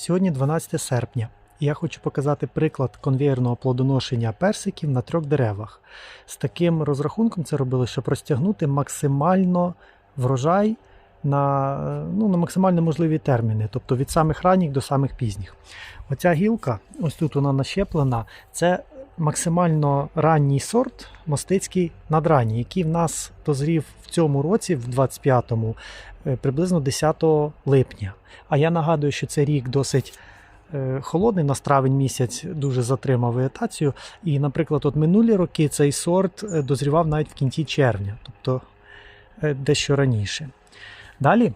Сьогодні 12 серпня. і Я хочу показати приклад конвейерного плодоношення персиків на трьох деревах. З таким розрахунком це робили, щоб розтягнути максимально врожай на, ну, на максимально можливі терміни, тобто від самих ранніх до самих пізніх. Оця гілка, ось тут вона нащеплена, це максимально ранній сорт мостицький надранній, який в нас дозрів в цьому році, в 25-му, е, приблизно 10 липня. А я нагадую, що це рік досить е, холодний, на травень місяць дуже затримав вегетацію. І, наприклад, от минулі роки цей сорт е, дозрівав навіть в кінці червня, тобто дещо раніше. Далі,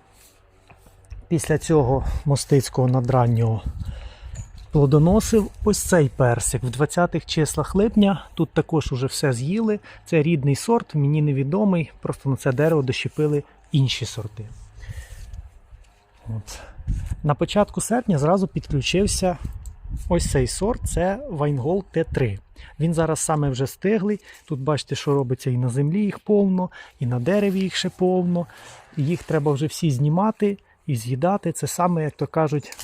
після цього мостицького надраннього плодоносив ось цей персик в 20-х числах липня. Тут також уже все з'їли. Це рідний сорт, мені невідомий, просто на це дерево дощепили інші сорти. От. На початку серпня зразу підключився ось цей сорт це Вайнгол Т3. Він зараз саме вже стиглий. Тут бачите, що робиться і на землі їх повно, і на дереві їх ще повно. Їх треба вже всі знімати і з'їдати. Це саме, як то кажуть,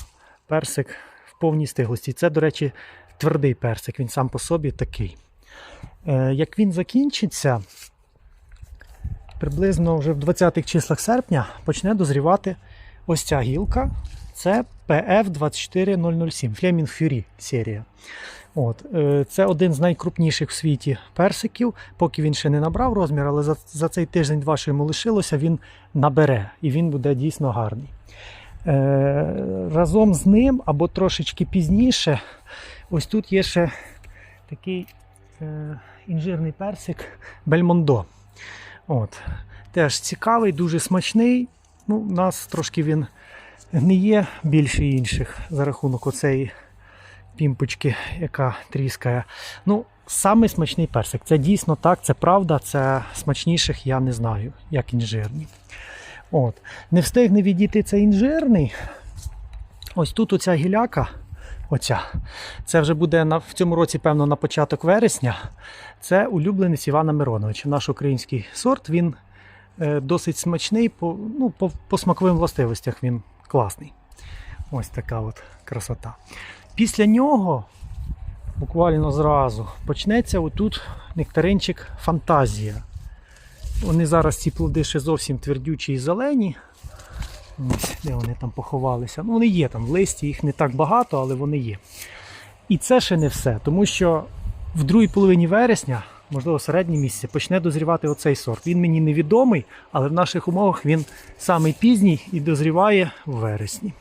персик повній стиглості. Це, до речі, твердий персик, він сам по собі такий. Е, як він закінчиться, приблизно вже в 20-х числах серпня почне дозрівати ось ця гілка. Це PF24007 Flaming Fury серія. От, е, це один з найкрупніших в світі персиків. Поки він ще не набрав розмір, але за, за цей тиждень-два, що йому лишилося, він набере і він буде дійсно гарний. Е, разом з ним або трошечки пізніше, ось тут є ще такий е, інжирний персик Бельмондо. От. Теж цікавий, дуже смачний. Ну, у нас трошки він гниє більше інших за рахунок оцеї пімпочки, яка тріскає. Ну, самий смачний персик. Це дійсно так, це правда. Це смачніших я не знаю, як інжирний. От. Не встигне відійти цей інжирний. Ось тут оця гіляка. Оця. Це вже буде на, в цьому році, певно, на початок вересня. Це улюбленець Івана Мироновича. Наш український сорт. Він е, досить смачний, по, ну, по, по смаковим властивостях він класний. Ось така от красота. Після нього, буквально зразу, почнеться отут нектаринчик Фантазія. Вони зараз ці плоди ще зовсім твердючі і зелені. Ось, де вони там поховалися. Ну, вони є там в листі, їх не так багато, але вони є. І це ще не все, тому що в другій половині вересня, можливо, середнє місце, почне дозрівати оцей сорт. Він мені невідомий, але в наших умовах він самий пізній і дозріває в вересні.